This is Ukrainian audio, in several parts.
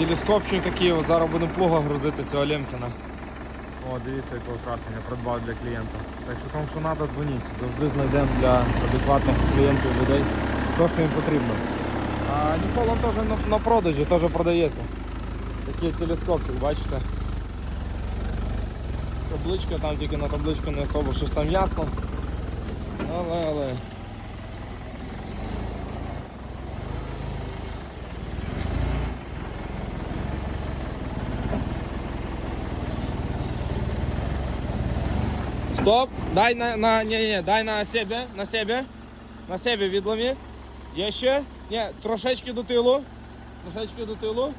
телескопчик такий, от зараз будемо плуга грузити цього Лемкіна. О, дивіться, якого красення придбав для клієнта. Так що кому що треба, дзвоніть. Завжди знайдемо для адекватних клієнтів людей те, що їм потрібно. А Ніколон теж на, на продажі, теж продається. Такий телескопчик, бачите. Табличка, там тільки на табличку не особо щось там ясно. Але, але. Стоп! Дай на, на, не, не, дай на себе, на себе, на себе відломі. Є ще? Ні, трошечки до тилу. Трошечки до тилу.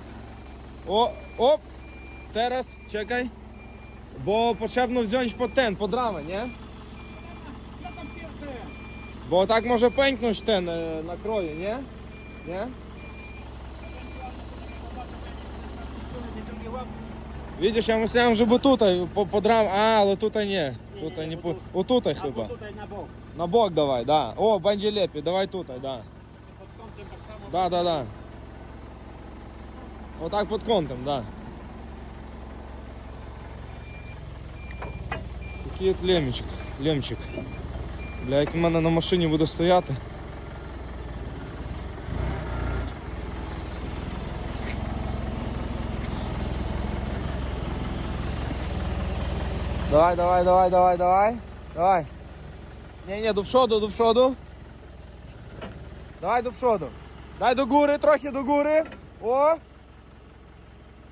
О, оп! Teraz, чекай. Бо potrzebno wziąć pod ten, pod ramę, nie? Bo tak może pęknąć ten e, na Видиш, я мусям вже би тут подрав. А, але а, тут ні. Тут не по. Отут хіба. Типа. на бок. На бок давай, да. О, банджелепі, давай тут, а, да. Да, да, да. Отак под контом, да. Такий от лемчик. Лемчик. Бля, як в мене на машині буде стояти. Давай, давай, давай, давай, давай. Давай. Ні, ні, до przodu, до przodu. Давай до przodu. Дай до góry, трохи до góry. О!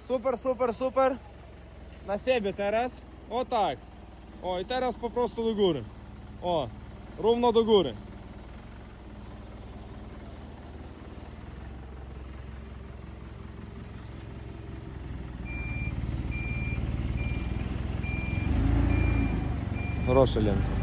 Супер, супер, супер. На себе teraz. O tak. O i teraz po prostu do góry. O, równo Хороша.